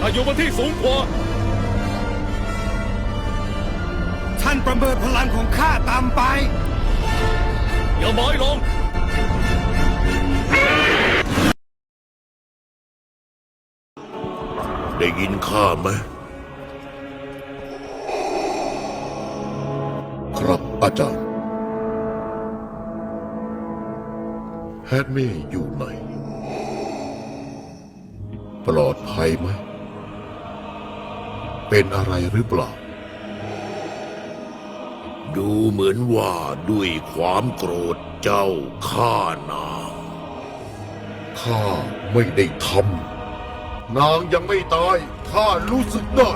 ถ้าอยู่บนที่สูงกว่า ท่านประเมินพลังของข้าตามไป อย่าหมอยลงได้ยินข้าไหมครับอาจารย์ แฮดมี่อยู่ไหน ปลอดภัยไหม เป็นอะไรหรือเปล่า ดูเหมือนว่าด้วยความโกรธเจ้าฆ่านางข้าไม่ได้ทำนางยังไม่ตายข้ารู้สึกได้